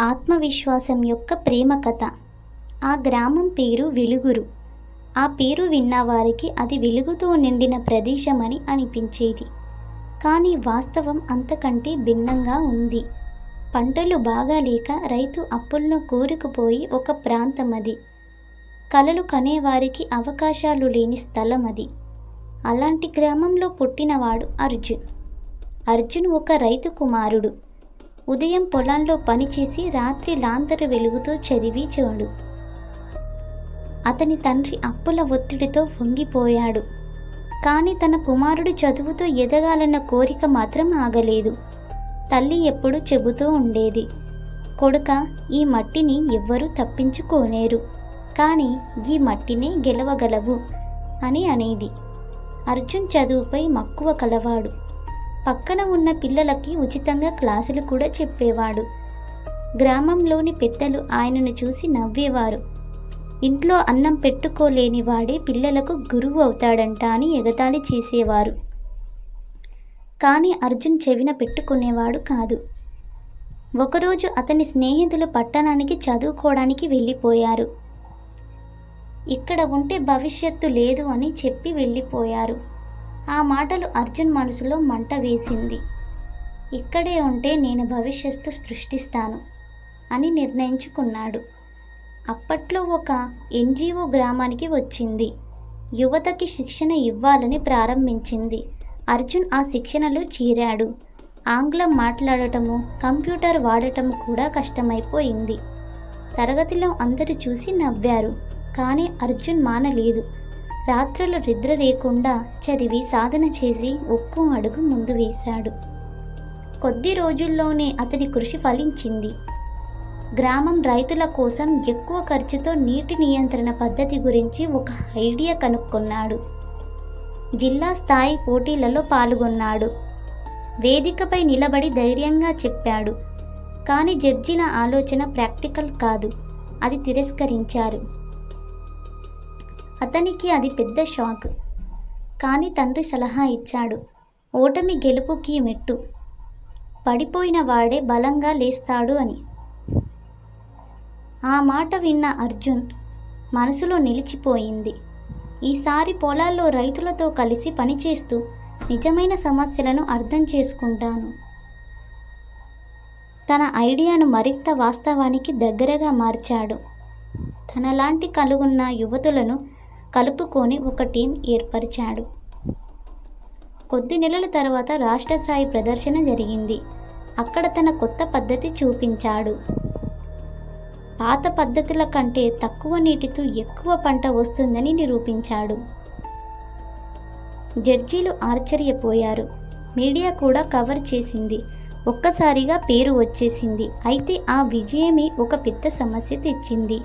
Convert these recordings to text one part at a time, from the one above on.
ఆత్మవిశ్వాసం యొక్క ప్రేమ కథ ఆ గ్రామం పేరు వెలుగురు. ఆ పేరు విన్నవారికి అది వెలుగుతో నిండిన ప్రదేశమని అనిపించేది. కానీ వాస్తవం అంతకంటే భిన్నంగా ఉంది. పంటలు బాగా లేక రైతు అప్పుల్లో కూరుకుపోయి ఒక ప్రాంతం అది కలలు కనేవారికి అవకాశాలు లేని స్థలం అది అలాంటి గ్రామంలో పుట్టినవాడు అర్జున్. అర్జున్ ఒక రైతు కుమారుడు. ఉదయం పొలంలో పనిచేసి రాత్రి లాంతరు వెలుగుతో చదివి చూడు. అతని తండ్రి అప్పుల ఒత్తిడితో వంగిపోయాడు. కానీ తన కుమారుడు చదువుతో ఎదగాలన్న కోరిక మాత్రం ఆగలేదు. తల్లి ఎప్పుడు చెబుతూ ఉండేది కొడుక ఈ మట్టిని ఎవ్వరూ తప్పించుకోలేరు. కానీ ఈ మట్టినే గెలవగలవు అని అనేది. అర్జున్ చదువుపై మక్కువ కలవాడు. పక్కన ఉన్న పిల్లలకి ఉచితంగా క్లాసులు కూడా చెప్పేవాడు. గ్రామంలోని పెద్దలు ఆయనను చూసి నవ్వేవారు. ఇంట్లో అన్నం పెట్టుకోలేని వాడే పిల్లలకు గురువు అవుతాడంట అని ఎగతాళి చేసేవారు. కానీ అర్జున్ చెవిన పెట్టుకునేవాడు కాదు. ఒకరోజు అతని స్నేహితులు పట్టణానికి చదువుకోవడానికి వెళ్ళిపోయారు. ఇక్కడ ఉంటే భవిష్యత్తు లేదు అని చెప్పి వెళ్ళిపోయారు. ఆ మాటలు అర్జున్ మనసులో మంట వేసింది. ఇక్కడే ఉంటే నేను భవిష్యత్తు సృష్టిస్తాను అని నిర్ణయించుకున్నాడు. అప్పట్లో ఒక ఎన్జిఓ గ్రామానికి వచ్చింది. యువతకి శిక్షణ ఇవ్వాలని ప్రారంభించింది. అర్జున్ ఆ శిక్షణలో చేరాడు. ఆంగ్లం మాట్లాడటము కంప్యూటర్ వాడటం కూడా కష్టమైపోయింది. తరగతిలో అందరూ చూసి నవ్వారు కానీ అర్జున్ మానలేదు. రాత్రులు నిద్ర లేకుండా చదివి సాధన చేసి ఒక్కో అడుగు ముందు వేశాడు. కొద్ది రోజుల్లోనే అతని కృషి ఫలించింది. గ్రామం రైతుల కోసం ఎక్కువ ఖర్చుతో నీటి నియంత్రణ పద్ధతి గురించి ఒక ఐడియా కనుక్కున్నాడు. జిల్లా స్థాయి పోటీలలో పాల్గొన్నాడు. వేదికపై నిలబడి ధైర్యంగా చెప్పాడు. కానీ జడ్జిల ఆలోచన ప్రాక్టికల్ కాదు. అది తిరస్కరించారు. అతనికి అది పెద్ద షాక్. కానీ తండ్రి సలహా ఇచ్చాడు. ఓటమి గెలుపుకి మెట్టు. పడిపోయిన వాడే బలంగా లేస్తాడు అని. ఆ మాట విన్న అర్జున్ మనసులో నిలిచిపోయింది. ఈసారి పొలాల్లో రైతులతో కలిసి పనిచేస్తూ నిజమైన సమస్యలను అర్థం చేసుకుంటాను. తన ఐడియాను మరింత వాస్తవానికి దగ్గరగా మార్చాడు. తనలాంటి కలుగున్న యువతులను కలుపుకొని ఒక టీం ఏర్పరిచాడు. కొద్ది నెలల తర్వాత రాష్ట్ర స్థాయి ప్రదర్శన జరిగింది. అక్కడ తన కొత్త పద్ధతి చూపించాడు. పాత పద్ధతుల కంటే తక్కువ నీటితో ఎక్కువ పంట వస్తుందని నిరూపించాడు. జడ్జీలు ఆశ్చర్యపోయారు. మీడియా కూడా కవర్ చేసింది. ఒక్కసారిగా పేరు వచ్చేసింది. అయితే ఆ విజయమే ఒక పెద్ద సమస్య తెచ్చింది.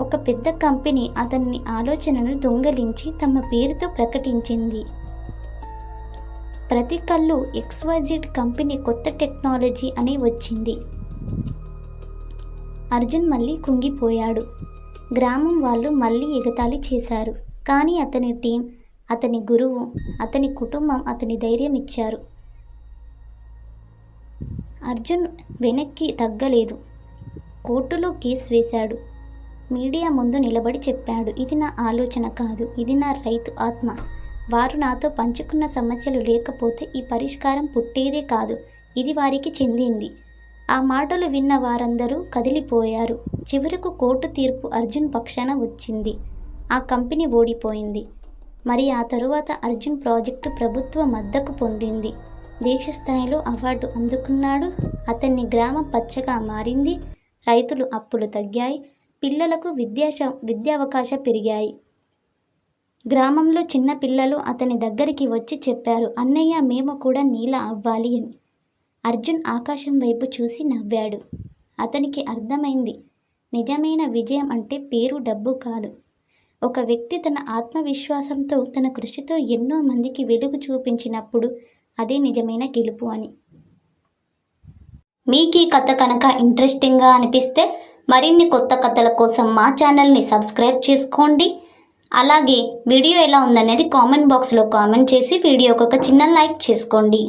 ఒక పెద్ద కంపెనీ అతని ఆలోచనను దొంగలించి తమ పేరుతో ప్రకటించింది. ప్రతి కళ్ళు ఎక్స్వైజిడ్ కంపెనీ కొత్త టెక్నాలజీ అని వచ్చింది. అర్జున్ మళ్ళీ కుంగిపోయాడు. గ్రామం వాళ్ళు మళ్ళీ ఎగతాళి చేశారు. కానీ అతని టీం అతని గురువు అతని కుటుంబం అతని ధైర్యం ఇచ్చారు. అర్జున్ వెనక్కి తగ్గలేదు. కోర్టులో కేసు వేశాడు. మీడియా ముందు నిలబడి చెప్పాడు. ఇది నా ఆలోచన కాదు. ఇది నా రైతు ఆత్మ. వారు నాతో పంచుకున్న సమస్యలు లేకపోతే ఈ పరిష్కారం పుట్టేదే కాదు. ఇది వారికి చెందింది. ఆ మాటలు విన్న వారందరూ కదిలిపోయారు. చివరకు కోర్టు తీర్పు అర్జున్ పక్షాన వచ్చింది. ఆ కంపెనీ ఓడిపోయింది. మరి ఆ తరువాత అర్జున్ ప్రాజెక్టు ప్రభుత్వ మద్దతు పొందింది. దేశ స్థాయిలో అవార్డు అందుకున్నాడు. అతన్ని గ్రామం పచ్చగా మారింది. రైతులు అప్పులు తగ్గాయి. పిల్లలకు విద్యాశ విద్యావకాశ పెరిగాయి. గ్రామంలో చిన్న పిల్లలు అతని దగ్గరికి వచ్చి చెప్పారు అన్నయ్య మేము కూడా నీలా అవ్వాలి అని. అర్జున్ ఆకాశం వైపు చూసి నవ్వాడు. అతనికి అర్థమైంది నిజమైన విజయం అంటే పేరు డబ్బు కాదు. ఒక వ్యక్తి తన ఆత్మవిశ్వాసంతో తన కృషితో ఎన్నో మందికి వెలుగు చూపించినప్పుడు అదే నిజమైన గెలుపు అని. మీకు ఈ కథ కనుక ఇంట్రెస్టింగ్గా అనిపిస్తే మరిన్ని కొత్త కథల కోసం మా ఛానల్ని సబ్స్క్రైబ్ చేసుకోండి. అలాగే వీడియో ఎలా ఉందనేది కామెంట్ బాక్స్లో కామెంట్ చేసి వీడియోకి ఒక చిన్న లైక్ చేసుకోండి.